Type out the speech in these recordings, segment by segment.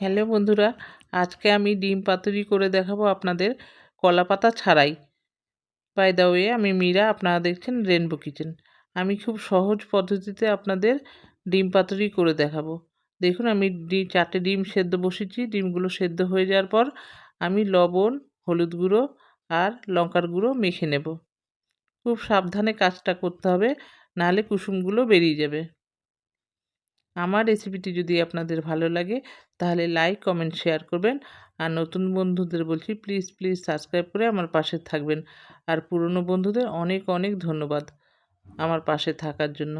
Hello বন্ধুরা, আজকে আমি ডিম পাতুরি করে দেখাবো আপনাদের কলা পাতা ছাড়াই। বাই দা ওয়ে আমি মীরা, আপনারা দেখছেন রেনবো কিচেন আমি খুব সহজ পদ্ধতিতে আপনাদের ডিম পাতুরি করে দেখাবো। দেখুন, আমি ডি, চারটে ডিম সেদ্ধ বসেছি। ডিমগুলো সেদ্ধ হয়ে যাওয়ার পর আমি লবণ, হলুদ গুঁড়ো আর লঙ্কার গুঁড়ো মেখে নেব। খুব সাবধানে কাজটা করতে হবে, নাহলে কুসুমগুলো বেরিয়ে যাবে। আমার রেসিপিটি যদি আপনাদের ভালো লাগে, তাহলে লাইক কমেন্ট শেয়ার করবেন। আর নতুন বন্ধুদের বলছি প্লিজ প্লিজ সাবস্ক্রাইব করে আমার পাশে থাকবেন। আর পুরনো বন্ধুদের অনেক অনেক ধন্যবাদ আমার পাশে থাকার জন্য।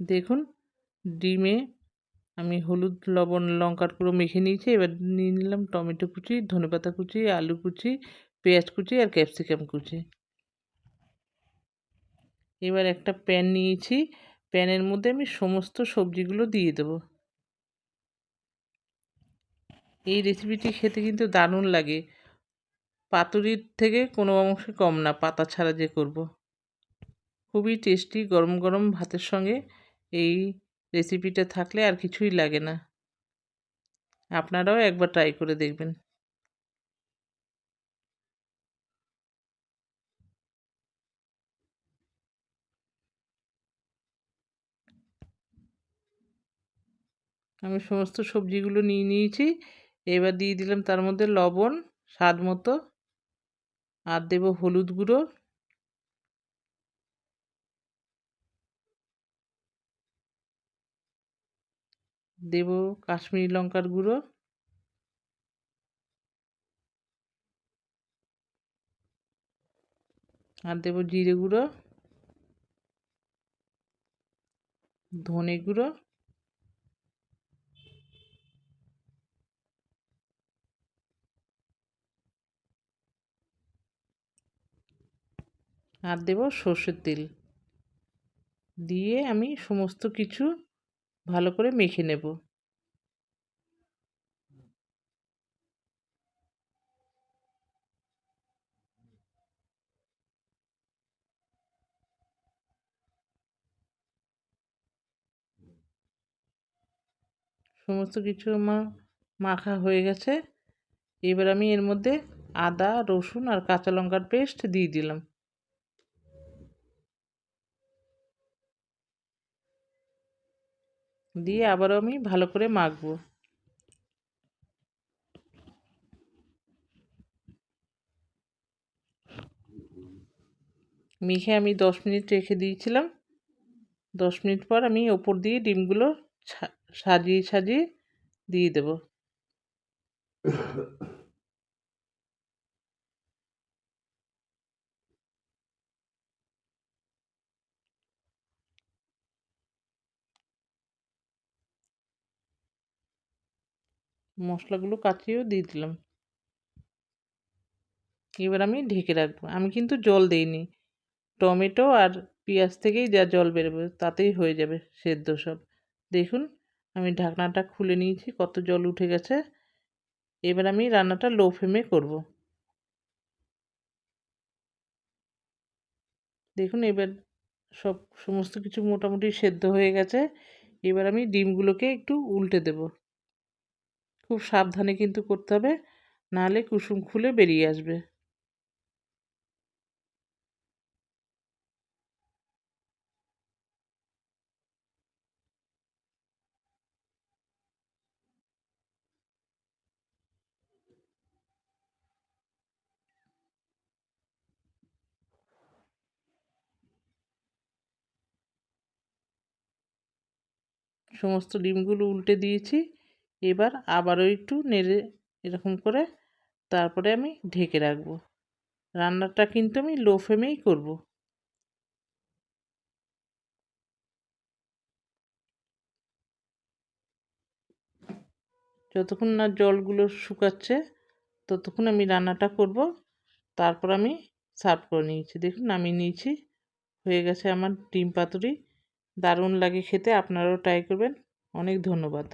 দেখুন, ডিমে আমি হলুদ, লবণ, লঙ্কার পুরো মেখে নিয়েছি। এবার নিয়ে নিলাম টমেটো কুচি, ধনেপাতা কুচি, আলু কুচি, পেঁয়াজ কুচি আর ক্যাপসিকাম কুচি। এবার একটা প্যান নিয়েছি। প্যানের মধ্যে আমি সমস্ত সবজিগুলো দিয়ে দেবো। এই রেসিপিটি খেতে কিন্তু দারুণ লাগে। পাতুরির থেকে কোনো অংশে কম না, পাতা ছাড়া যে করব। খুবই টেস্টি গরম গরম ভাতের সঙ্গে এই রেসিপিটা থাকলে আর কিছুই লাগে না। আপনারাও একবার ট্রাই করে দেখবেন। আমি সমস্ত সবজিগুলো নিয়ে নিয়েছি। এবার দিয়ে দিলাম তার মধ্যে লবণ, স্বাদ মতো। আর দেব হলুদ গুঁড়ো। দেব কাশ্মীরি লঙ্কার গুঁড়ো। আর দেব জিরে গুঁড়ো। ধনে গুঁড়ো। আর দেব সর্ষের তেল। দিয়ে আমি সমস্ত কিছু ভালো করে মেখে নেব। সমস্ত কিছু আমার মাখা হয়ে গেছে। এবার আমি এর মধ্যে আদা, রসুন আর কাঁচা লঙ্কার পেস্ট দিয়ে দিলাম। দিয়ে আবারও আমি ভালো করে মাখবো। মেখে আমি দশ মিনিট রেখে দিয়েছিলাম। দশ মিনিট পর আমি ওপর দিয়ে ডিমগুলো সাজিয়ে সাজিয়ে দিয়ে দেব। মশলাগুলো কাচিয়েও দিয়ে দিলাম। এবার আমি ঢেকে রাখব। আমি কিন্তু জল দিইনি। টমেটো আর পেঁয়াজ থেকেই যা জল বেরোবে তাতেই হয়ে যাবে সেদ্ধ সব। দেখুন, আমি ঢাকনাটা খুলে নিয়েছি, কত জল উঠে গেছে। এবার আমি রান্নাটা লো ফ্লেমে করব। দেখুন, এবার সব সমস্ত কিছু মোটামুটি সেদ্ধ হয়ে গেছে। এবার আমি ডিমগুলোকে একটু উল্টে দেব। খুব সাবধানে কিন্তু করতে হবে। নাহলে কুসুম খুলে বেরিয়ে আসবে। সমস্ত ডিমগুলো উল্টে দিয়েছি। এবার আবারও একটু নেড়ে এরকম করে তারপরে আমি ঢেকে রাখব। রান্নাটা কিন্তু আমি লো ফ্লেমেই করব। যতক্ষণ না জলগুলো শুকাচ্ছে ততক্ষণ আমি রান্নাটা করব। তারপর আমি সার্ভ করে নিয়েছি। দেখুন আমি নিয়েছি। হয়ে গেছে আমার ডিম পাতুরি। দারুণ লাগে খেতে। আপনারাও ট্রাই করবেন। অনেক ধন্যবাদ।